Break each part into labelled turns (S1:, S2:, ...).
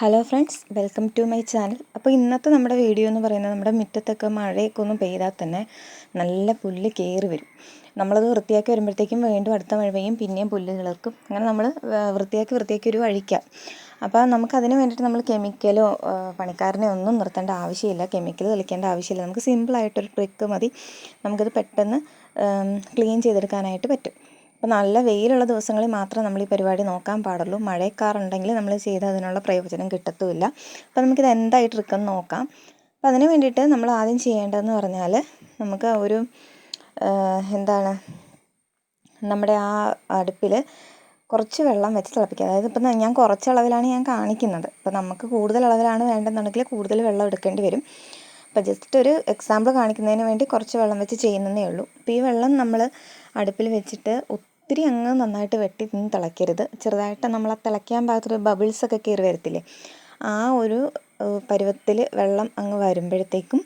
S1: Hello friends welcome to my channel അപ്പോൾ ഇന്നത്തെ നമ്മുടെ വീഡിയോ എന്ന് പറയുന്നത് നമ്മുടെ മുറ്റത്തൊക്കെ മഴയൊക്കെ ഒന്ന് പെയ്താൽ തന്നെ നല്ല പുല്ല് കയറി വരും. നമ്മളത് വൃത്തിയാക്കി വരുമ്പോഴത്തേക്കും വീണ്ടും അടുത്ത മഴ പെയ്യും പിന്നെയും പുല്ല് കിളർക്കും. അങ്ങനെ നമ്മൾ വൃത്തിയാക്കി വൃത്തിയാക്കി ഒരു വഴിക്കാം. അപ്പോൾ നമുക്കതിന് വേണ്ടിയിട്ട് നമ്മൾ കെമിക്കലോ പണിക്കാരനെ ഒന്നും നിർത്തേണ്ട ആവശ്യമില്ല. കെമിക്കൽ തെളിക്കേണ്ട ആവശ്യമില്ല. നമുക്ക് സിമ്പിളായിട്ടൊരു ട്രിക്ക് മതി. നമുക്കത് പെട്ടെന്ന് ക്ലീൻ ചെയ്തെടുക്കാനായിട്ട് പറ്റും. അപ്പോൾ നല്ല വെയിലുള്ള ദിവസങ്ങളിൽ മാത്രം നമ്മൾ ഈ പരിപാടി നോക്കാൻ പാടുള്ളൂ. മഴക്കാറുണ്ടെങ്കിൽ നമ്മൾ ചെയ്ത് അതിനുള്ള പ്രയോജനം കിട്ടത്തുമില്ല. അപ്പോൾ നമുക്കിത് എന്തായി ട്രിക്കെന്ന് നോക്കാം. അപ്പോൾ അതിന് വേണ്ടിയിട്ട് നമ്മൾ ആദ്യം ചെയ്യേണ്ടതെന്ന് പറഞ്ഞാൽ നമുക്ക് ഒരു എന്താണ് നമ്മുടെ ആ അടുപ്പിൽ കുറച്ച് വെള്ളം വെച്ച് തിളപ്പിക്കുക. അതായത് ഇപ്പം ഞാൻ കുറച്ച് അളവിലാണ് ഞാൻ കാണിക്കുന്നത്. അപ്പോൾ നമുക്ക് കൂടുതൽ അളവിലാണ് വേണ്ടതെന്നുണ്ടെങ്കിൽ കൂടുതൽ വെള്ളം എടുക്കേണ്ടി വരും. അപ്പോൾ ജസ്റ്റ് ഒരു എക്സാമ്പിൾ കാണിക്കുന്നതിന് വേണ്ടി കുറച്ച് വെള്ളം വെച്ച് ചെയ്യുന്നതേ ഉള്ളൂ. അപ്പോൾ ഈ വെള്ളം നമ്മൾ അടുപ്പിൽ വെച്ചിട്ട് ഒത്തിരി അങ്ങ് നന്നായിട്ട് വെട്ടി തിളയ്ക്കരുത്. ചെറുതായിട്ട് നമ്മൾ ആ തിളയ്ക്കാൻ ബബിൾസ് ബബിൾസൊക്കെ കയറി വരത്തില്ലേ? ആ ഒരു പരുവത്തിൽ വെള്ളം അങ്ങ് വരുമ്പോഴത്തേക്കും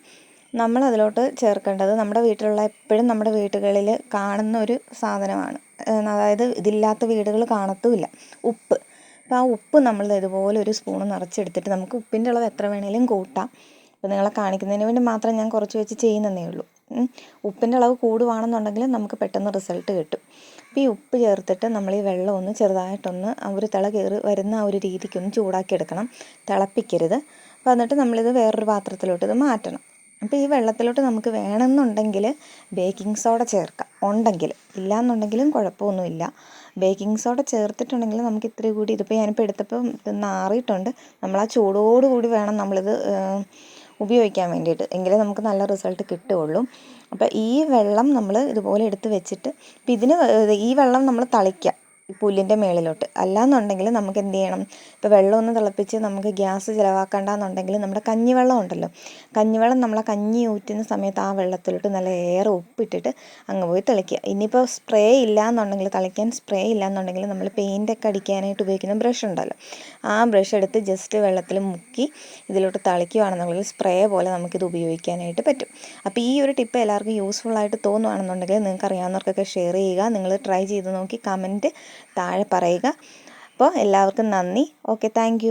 S1: നമ്മൾ അതിലോട്ട് ചേർക്കേണ്ടത് നമ്മുടെ വീട്ടിലുള്ള എപ്പോഴും നമ്മുടെ വീടുകളിൽ കാണുന്ന ഒരു സാധനമാണ്. അതായത് ഇതില്ലാത്ത വീടുകൾ കാണത്തുമില്ല. ഉപ്പ്. അപ്പോൾ ആ ഉപ്പ് നമ്മൾ ഇതുപോലെ ഒരു സ്പൂൺ നിറച്ചെടുത്തിട്ട് നമുക്ക് ഉപ്പിന്റെ അളവ് എത്ര വേണേലും കൂട്ടാം. അപ്പോൾ നിങ്ങളെ കാണിക്കുന്നതിന് വേണ്ടി മാത്രം ഞാൻ കുറച്ച് വെച്ച് ചെയ്യുന്നതേ ഉള്ളൂ. ഉപ്പിന്റെ അളവ് കൂടുവാണെന്നുണ്ടെങ്കിൽ നമുക്ക് പെട്ടെന്ന് റിസൾട്ട് കിട്ടും. അപ്പോൾ ഈ ഉപ്പ് ചേർത്തിട്ട് നമ്മൾ ഈ വെള്ളം ഒന്ന് ചെറുതായിട്ടൊന്ന് ഒരു തിള കയറി വരുന്ന ആ ഒരു രീതിക്കൊന്ന് ചൂടാക്കി എടുക്കണം. തിളപ്പിക്കരുത്. അപ്പോൾ എന്നിട്ട് നമ്മളിത് വേറൊരു പാത്രത്തിലോട്ട് ഇത് മാറ്റണം. അപ്പോൾ ഈ വെള്ളത്തിലോട്ട് നമുക്ക് വേണമെന്നുണ്ടെങ്കിൽ ബേക്കിംഗ് സോഡ ചേർക്കാം. ഉണ്ടെങ്കിൽ. ഇല്ലയെന്നുണ്ടെങ്കിലും കുഴപ്പമൊന്നുമില്ല. ബേക്കിംഗ് സോഡ ചേർത്തിട്ടുണ്ടെങ്കിൽ നമുക്ക് ഇത്രയും കൂടി ഇതിപ്പോൾ ഞാനിപ്പോൾ എടുത്തപ്പോൾ നാറിയിട്ടുണ്ട്. നമ്മൾ ആ ചൂടോടുകൂടി വേണം നമ്മളിത് ഉപയോഗിക്കാൻ വേണ്ടിയിട്ട്. എങ്കിലേ നമുക്ക് നല്ല റിസൾട്ട് കിട്ടുകയുള്ളൂ. അപ്പോൾ ഈ വെള്ളം നമ്മൾ ഇതുപോലെ എടുത്ത് വെച്ചിട്ട് ഇപ്പം ഇതിന് ഈ വെള്ളം നമ്മൾ തളിക്കുക പുല്ലിന്റെ മേളിലോട്ട്. അല്ലാന്നുണ്ടെങ്കിൽ നമുക്ക് എന്ത് ചെയ്യണം? ഇപ്പോൾ വെള്ളം ഒന്ന് തിളപ്പിച്ച് നമുക്ക് ഗ്യാസ് ചിലവാക്കണ്ടെന്നുണ്ടെങ്കിൽ നമ്മുടെ കഞ്ഞിവെള്ളം ഉണ്ടല്ലോ. കഞ്ഞിവെള്ളം നമ്മൾ ആ കഞ്ഞി ഊറ്റുന്ന സമയത്ത് ആ വെള്ളത്തിലോട്ട് നല്ല ഏറെ ഉപ്പിട്ടിട്ട് അങ്ങ് പോയി തിളയ്ക്കുക ഇനിയിപ്പോൾ സ്പ്രേ ഇല്ല എന്നുണ്ടെങ്കിൽ തളിക്കാൻ സ്പ്രേ ഇല്ല എന്നുണ്ടെങ്കിൽ നമ്മൾ പെയിന്റൊക്കെ അടിക്കാനായിട്ട് ഉപയോഗിക്കുന്ന ബ്രഷ് ഉണ്ടല്ലോ. ആ ബ്രഷ് എടുത്ത് ജസ്റ്റ് വെള്ളത്തിൽ മുക്കി ഇതിലോട്ട് തളിക്കുകയാണെന്നുണ്ടെങ്കിൽ സ്പ്രേ പോലെ നമുക്കിത് ഉപയോഗിക്കാനായിട്ട് പറ്റും. അപ്പോൾ ഈ ഒരു ടിപ്പ് എല്ലാവർക്കും യൂസ്ഫുൾ ആയിട്ട് തോന്നുകയാണെന്നുണ്ടെങ്കിൽ നിങ്ങൾക്ക് അറിയാവുന്നവർക്കൊക്കെ ഷെയർ ചെയ്യുക. നിങ്ങൾ ട്രൈ ചെയ്ത് നോക്കി കമന്റ് താഴെ പറയുക. അപ്പോൾ എല്ലാവർക്കും നന്ദി. Okay thank